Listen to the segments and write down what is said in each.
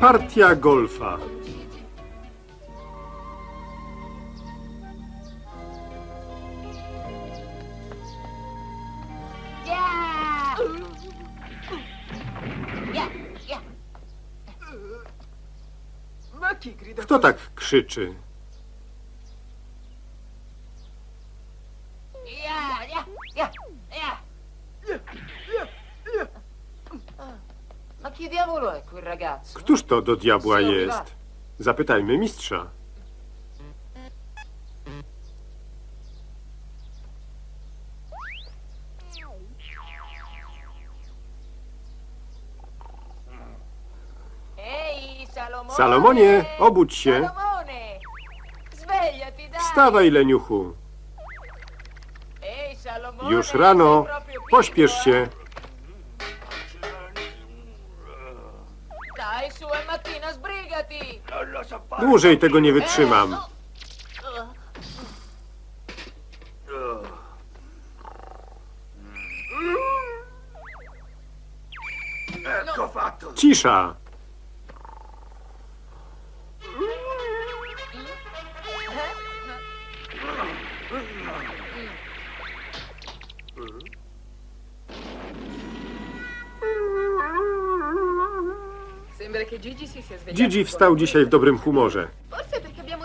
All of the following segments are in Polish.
Partia golfa. Kto tak krzyczy? Ja, ja, ja, ja. Ma chi diavolo è quel ragazzo? Któż to do diabła jest? Zapytajmy mistrza. Salomonie, obudź się. Wstawaj, leniuchu. Już rano. Pośpiesz się. Dłużej tego nie wytrzymam. Cisza. Gigi wstał dzisiaj w dobrym humorze.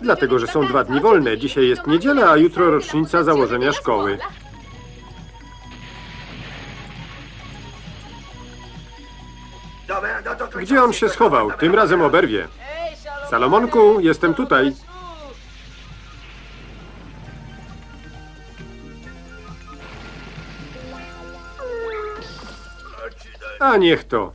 Dlatego, że są dwa dni wolne. Dzisiaj jest niedziela, a jutro rocznica założenia szkoły. Gdzie on się schował? Tym razem oberwie. Salomonku, jestem tutaj. A niech to.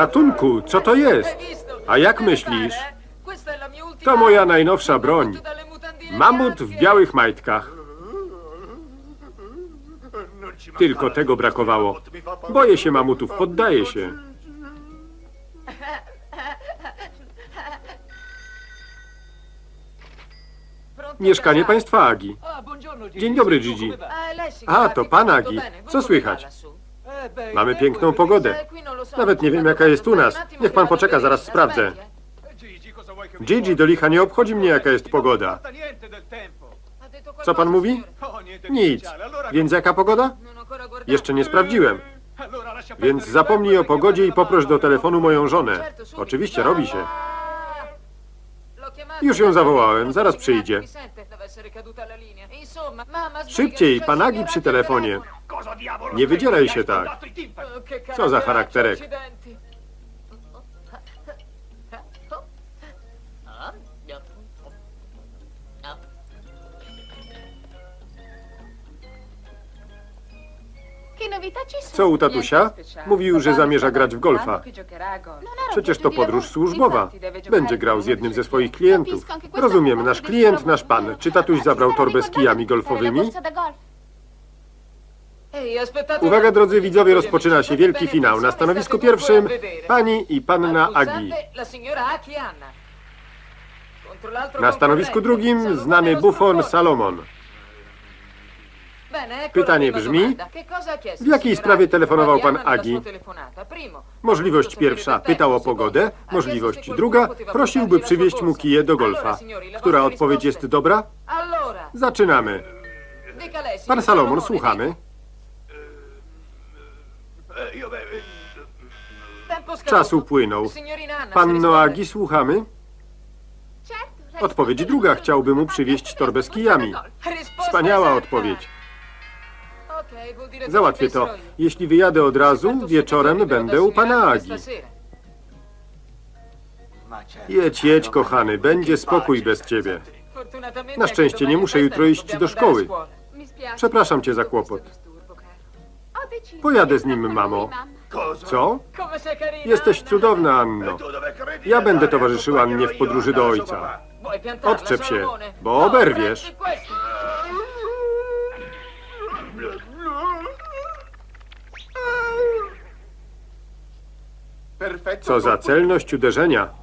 Ratunku, co to jest? A jak myślisz? To moja najnowsza broń. Mamut w białych majtkach. Tylko tego brakowało. Boję się mamutów, poddaję się. Mieszkanie państwa Agi. Dzień dobry, Gigi. A, to pan Agi. Co słychać? Mamy piękną pogodę. Nawet nie wiem, jaka jest u nas. Niech pan poczeka, zaraz sprawdzę. Gigi, do licha nie obchodzi mnie, jaka jest pogoda. Co pan mówi? Nic. Więc jaka pogoda? Jeszcze nie sprawdziłem. Więc zapomnij o pogodzie i poproś do telefonu moją żonę. Oczywiście robi się. Już ją zawołałem, zaraz przyjdzie. Szybciej, sbrigati, pan c'è il Agi signore przy telefonie. Nie wydzieraj się tak. Co za charakterek. Co u tatusia? Mówił, że zamierza grać w golfa. Przecież to podróż służbowa. Będzie grał z jednym ze swoich klientów. Rozumiem, nasz klient, nasz pan. Czy tatuś zabrał torbę z kijami golfowymi? Uwaga, drodzy widzowie, rozpoczyna się wielki finał. Na stanowisku pierwszym pani i panna Agi. Na stanowisku drugim znany bufon. Salomon. Pytanie brzmi, w jakiej sprawie telefonował pan Agi? Możliwość pierwsza pytał o pogodę, możliwość druga prosiłby przywieźć mu kije do golfa. Która odpowiedź jest dobra? Zaczynamy. Pan Salomon, słuchamy. Czas upłynął. Signorina Anna, si Panno risponde. Agi, słuchamy? Odpowiedź druga. Chciałby mu przywieźć torbę z kijami. Wspaniała odpowiedź. Załatwię to. Jeśli wyjadę od razu, wieczorem będę u pana Agi. Jedź, jedź, kochany, będzie spokój bez ciebie. Na szczęście nie muszę jutro iść do szkoły. Przepraszam cię za kłopot. Pojadę z nim, mamo. Co? Jesteś cudowna, Anno. Ja będę andare? towarzyszył Annie w podróży do ojca. Odczep się, bo oberwiesz. Co za celność uderzenia.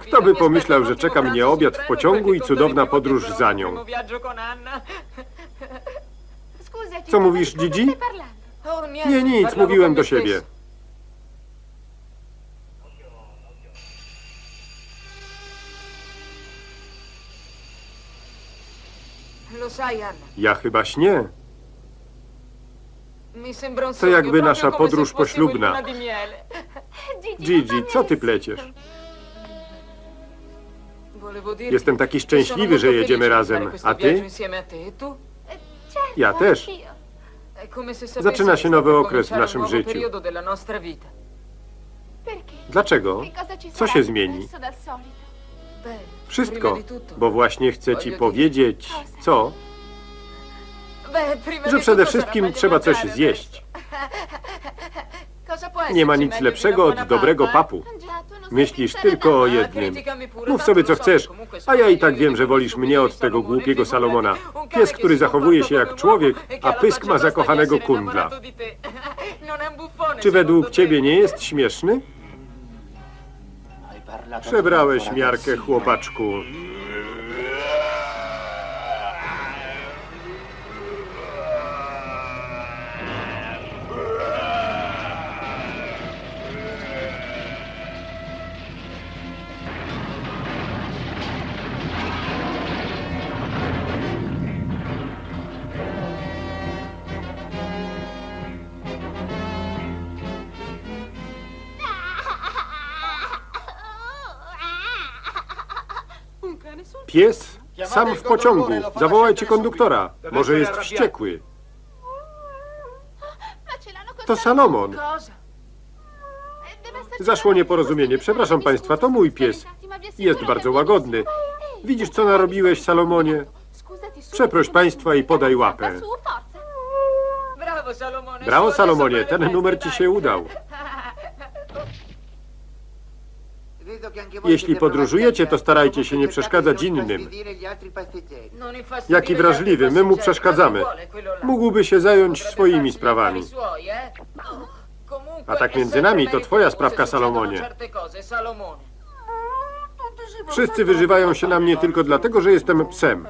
Kto by pomyślał, że czeka mnie obiad w pociągu i cudowna podróż za nią? Co mówisz, Gigi? Nie, nic, mówiłem do siebie. Ja chyba śnię. To jakby nasza podróż poślubna. Gigi, co ty pleciesz? Jestem taki szczęśliwy, że jedziemy razem. A ty? Ja też. Zaczyna się nowy okres w naszym życiu. Dlaczego? Co się zmieni? Wszystko, bo właśnie chcę ci powiedzieć, co? Że przede wszystkim trzeba coś zjeść. Nie ma nic lepszego od dobrego papu. Myślisz tylko o jednym. Mów sobie co chcesz, a ja i tak wiem, że wolisz mnie od tego głupiego Salomona. Pies, który zachowuje się jak człowiek, a pysk ma zakochanego kundla. Czy według ciebie nie jest śmieszny? Przebrałeś miarkę, chłopaczku. Pies? Sam w pociągu. Zawołajcie konduktora. Może jest wściekły. To Salomon. Zaszło nieporozumienie. Przepraszam państwa, to mój pies. Jest bardzo łagodny. Widzisz, co narobiłeś, Salomonie? Przeproś państwa i podaj łapę. Brawo, Salomonie, ten numer ci się udał. Jeśli podróżujecie, to starajcie się nie przeszkadzać innym. Jaki wrażliwy, my mu przeszkadzamy. Mógłby się zająć swoimi sprawami. A tak między nami, to twoja sprawka, Salomonie. Wszyscy wyżywają się na mnie tylko dlatego, że jestem psem.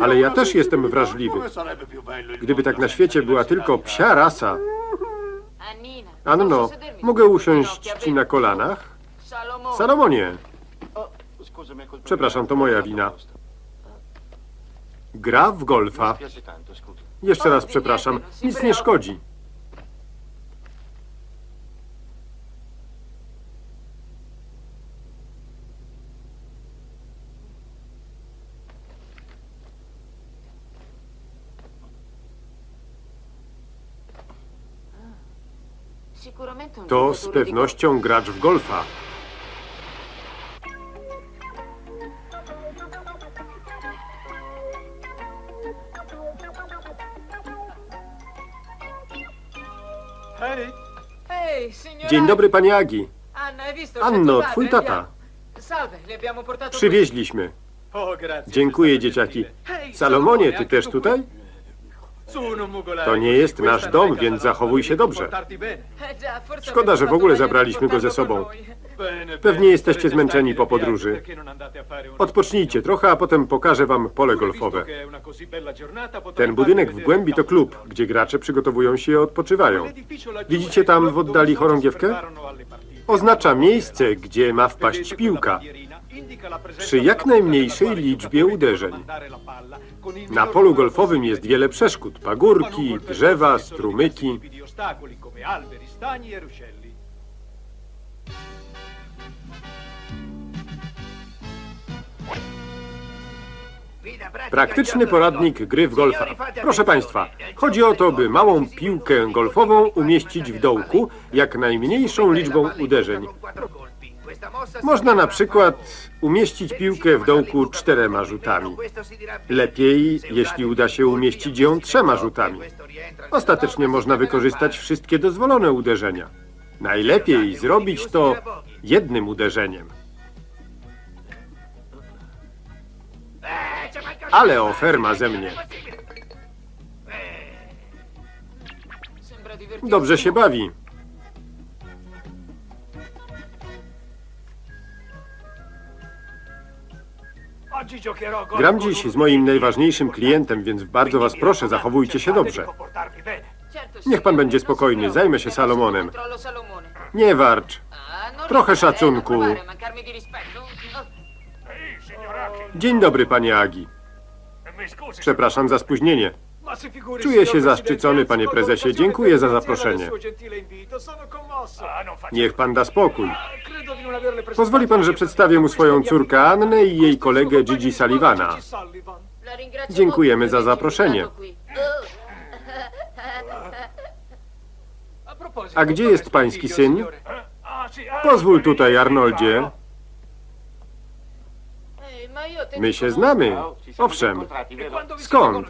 Ale ja też jestem wrażliwy. Gdyby tak na świecie była tylko psia rasa. Anno, mogę usiąść ci na kolanach? Salomonie, przepraszam, to moja wina. Gra w golfa. Jeszcze raz przepraszam, nic nie szkodzi. To z pewnością gracz w golfa. Dzień dobry, panie Agi. Visto? Anno, twój tata. Przywieźliśmy. Dziękuję, dzieciaki. Salomonie, ty też tu tutaj? To nie jest nasz dom, więc zachowuj się dobrze. Eh Szkoda, że w ogóle zabraliśmy go ze sobą. Pewnie jesteście zmęczeni po podróży. Odpocznijcie trochę, a potem pokażę wam pole golfowe. Ten budynek w głębi to klub, gdzie gracze przygotowują się i odpoczywają. Widzicie tam w oddali chorągiewkę? Oznacza miejsce, gdzie ma wpaść piłka. Przy jak najmniejszej liczbie uderzeń. Na polu golfowym jest wiele przeszkód. Pagórki, drzewa, strumyki. Praktyczny poradnik gry w golfa. Proszę Państwa, chodzi o to, by małą piłkę golfową umieścić w dołku jak najmniejszą liczbą uderzeń. Można na przykład umieścić piłkę w dołku czterema rzutami. Lepiej, jeśli uda się umieścić ją trzema rzutami. Ostatecznie można wykorzystać wszystkie dozwolone uderzenia. Najlepiej zrobić to jednym uderzeniem. Ale oferma ze mnie. Dobrze się bawi. Gram dziś z moim najważniejszym klientem, więc bardzo was proszę, zachowujcie się dobrze. Niech pan będzie spokojny, zajmę się Salomonem. Nie warcz. Trochę szacunku. Dzień dobry, panie Agi. Przepraszam za spóźnienie. Czuję się zaszczycony, panie prezesie. Dziękuję za zaproszenie. faccia Niech pan da spokój. Pozwoli pan, że przedstawię mu swoją córkę Annę i jej kolegę Gigi Sullivana. Dziękujemy za zaproszenie. Oh, A gdzie jest pański syn? Pozwól tutaj, Arnoldzie. My się znamy. Owszem. Skąd?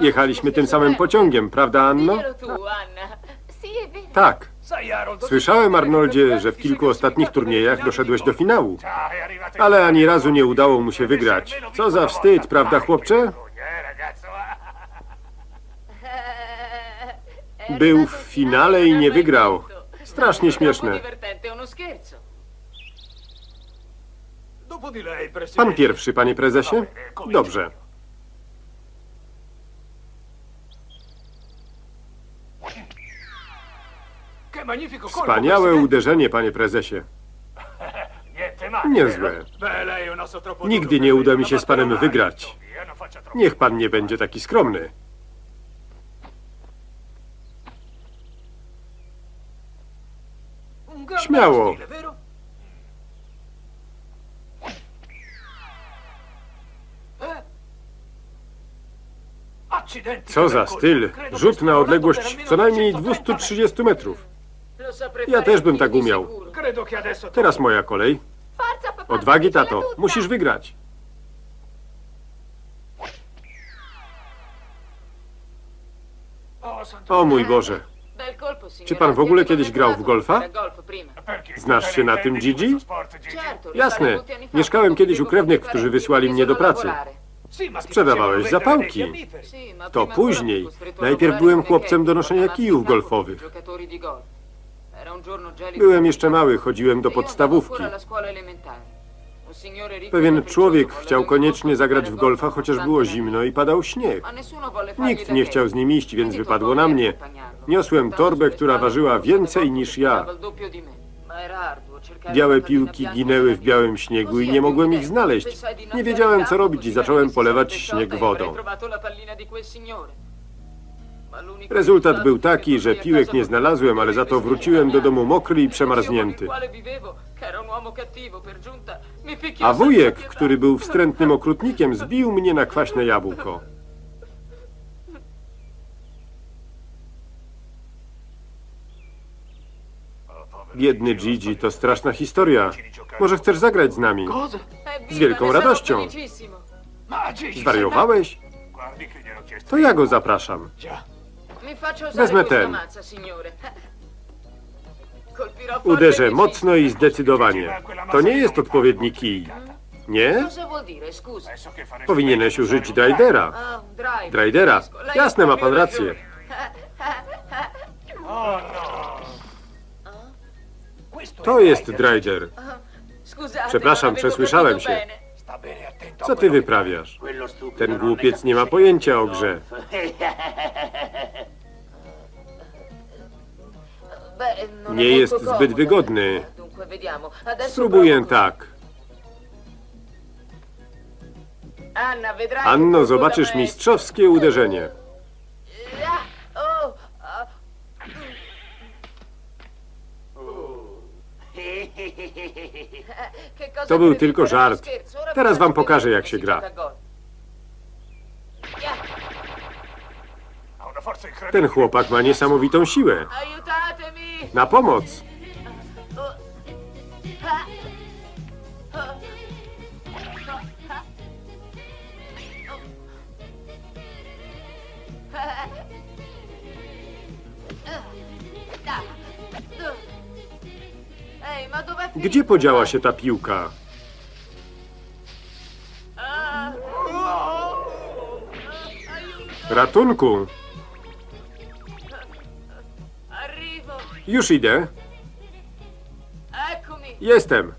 Jechaliśmy tym samym pociągiem, prawda, Anno? Tak. Słyszałem, Arnoldzie, że w kilku ostatnich turniejach doszedłeś do finału. Ale ani razu nie udało mu się wygrać. Co za wstyd, prawda, chłopcze? Był w in finale i nie wygrał. Strasznie śmieszne. Pan pierwszy, panie prezesie? Dobrze. Wspaniałe uderzenie, panie prezesie. Niezłe. Nigdy nie uda mi się z panem wygrać. Niech pan nie będzie taki skromny. Śmiało. Co za styl. Rzut na odległość co najmniej almeno 230 metrów. Ja też bym tak umiał. Teraz moja kolej. Odwagi, tato. Musisz wygrać. O mój Boże. Czy pan w ogóle kiedyś grał w golfa? Znasz się na tym, Gigi? Jasne. Mieszkałem kiedyś u krewnych, którzy wysłali mnie do pracy. Sprzedawałeś zapałki. To później. Najpierw byłem chłopcem do noszenia kijów golfowych. Byłem jeszcze mały, chodziłem do podstawówki. Pewien człowiek chciał koniecznie zagrać w golfa, golf chociaż było zimno i padał śnieg. Nikt nie chciał z nim iść, więc wypadło na mnie. Niosłem torbę, która ważyła więcej niż ja. Białe piłki ginęły w białym śniegu i nie mogłem ich znaleźć. Nie wiedziałem co robić i zacząłem polewać śnieg wodą. Rezultat był taki, że piłek nie znalazłem, ale za to wróciłem do domu mokry i przemarznięty. A wujek, który był wstrętnym okrutnikiem, zbił mnie na kwaśne jabłko. Biedny Gigi, to straszna historia. Może chcesz zagrać z nami? Z wielką radością. Zwariowałeś? To ja go zapraszam. Wezmę ten. Uderzę mocno i zdecydowanie. To nie jest odpowiedni kij. Nie? Powinieneś użyć capisco. Lei Jasne, ma pan rację. To jest. Scusate, Przepraszam, przesłyszałem się. Co ty wyprawiasz? Ten głupiec nie ma pojęcia o grze. Nie jest zbyt wygodny. Spróbuję tak. Anno, zobaczysz mistrzowskie uderzenie. To był tylko żart. Teraz wam pokażę, jak się si gra. Ten chłopak ma niesamowitą siłę. Na pomoc! Gdzie podziała się ta piłka? Ratunku! Już idę. Jestem.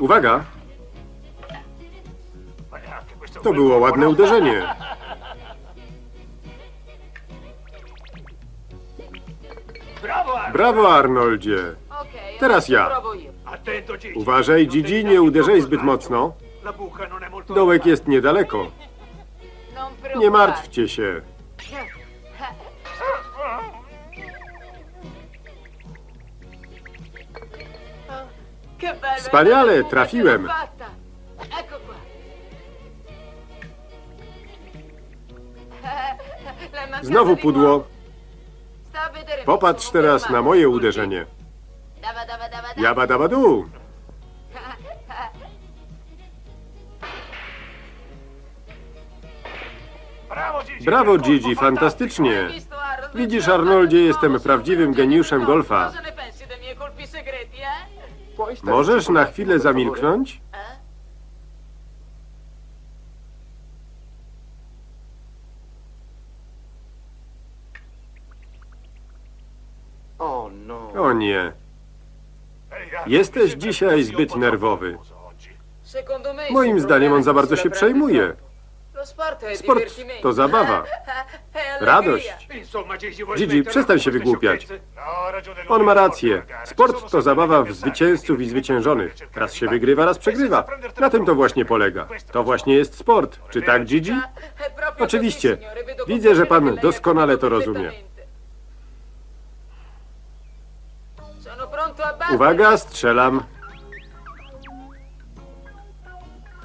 Uwaga, to było ładne uderzenie. Brawo, Arnoldzie. Teraz ja. Uważaj, Gigi, nie uderzaj zbyt mocno. Molto Dołek jest niedaleko. Non Nie martwcie się. Wspaniale, trafiłem. Znowu pudło. Popatrz teraz na moje uderzenie. Dava, dava, dava, dava. Jaba daba du. Bravo Gigi! Brawo, Gigi, fantastycznie. Widzisz, Arnoldzie, jestem prawdziwym geniuszem golfa. Możesz na chwilę zamilknąć? O nie. Jesteś dzisiaj zbyt nerwowy. Moim zdaniem on za bardzo się przejmuje. sport to zabawa. Radość. Gigi, przestań się wygłupiać. No, On ma rację. sport, to zabawa w zwycięzców i zwyciężonych. Raz się wygrywa, raz przegrywa. Na tym to właśnie polega. To właśnie jest sport. Czy tak, Gigi? Oczywiście. Widzę, że pan doskonale to rozumie. Uwaga, strzelam.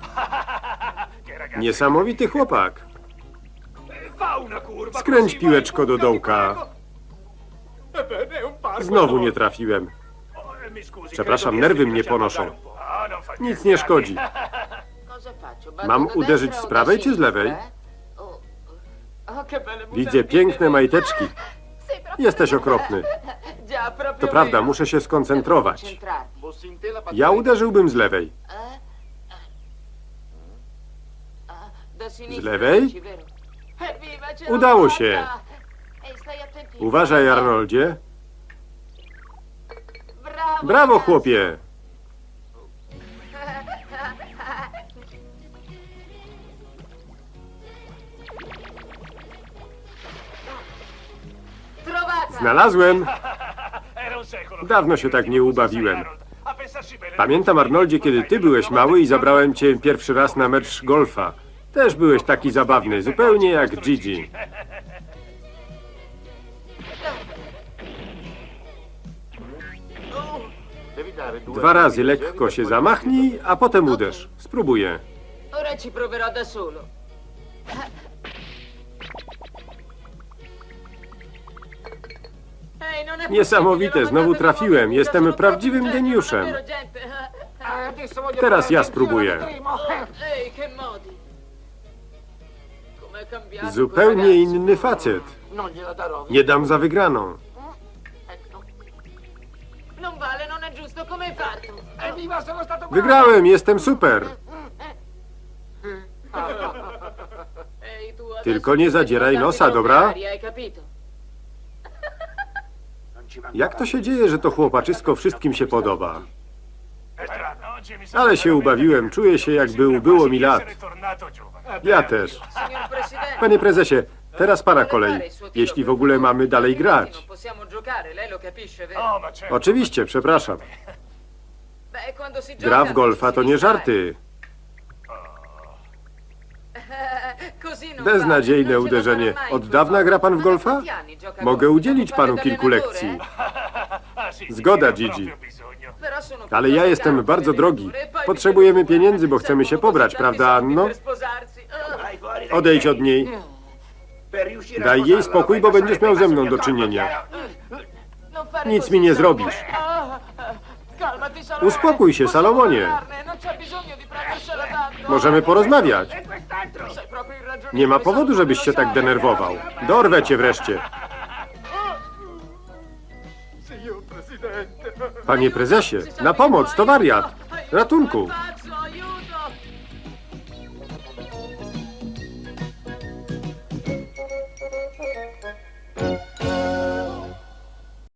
Niesamowity chłopak. Skręć piłeczko do dołka. Znowu nie trafiłem. Przepraszam, nerwy mnie ponoszą. fa Nic nie szkodzi. Mam uderzyć z prawej czy z lewej? Widzę piękne majteczki. Jesteś okropny. To prawda, muszę się skoncentrować. Ja uderzyłbym z lewej. Z lewej? Udało się. Uważaj, Arnoldzie. Brawo, chłopie. Znalazłem. Dawno się tak nie ubawiłem. Pamiętam, Arnoldzie, kiedy ty byłeś mały i zabrałem cię pierwszy raz na mecz golfa. Też byłeś taki zabawny, zupełnie jak Gigi. Dwa razy lekko się zamachnij, a potem uderz. Spróbuję. Ora ci proverò da solo. Niesamowite, possibile, l'ho znowu trafiłem. Jestem prawdziwym geniuszem. Teraz ja spróbuję. Zupełnie inny facet. Darò. Nie dam za wygraną. Bravo. Wygrałem, jestem super. Tylko nie zadzieraj nosa, dobra? Jak to się dzieje, że to chłopaczysko wszystkim się podoba? Ale się ubawiłem, czuję się jakby było mi lat. Ja też. Panie prezesie, teraz pana kolej. Jeśli w ogóle mamy dalej grać. Oczywiście, przepraszam. Gra w golfa to nie żarty. Beznadziejne la uderzenie. farà mai Od dawna gra pan w golfa? Mogę udzielić panu kilku lekcji. Zgoda, Gigi. sono Ale ja jestem bardzo drogi. Potrzebujemy pieniędzy, bo chcemy się pobrać, prawda, Anno? Odejdź od niej. Daj jej spokój, bo będziesz miał ze mną do czynienia. fare Nic mi nie zrobisz. Uspokój się, Salomonie. Możemy porozmawiać. Nie ma powodu, żebyś się tak denerwował. Dorwę cię wreszcie. Panie prezesie, na pomoc, to wariat. Ratunku.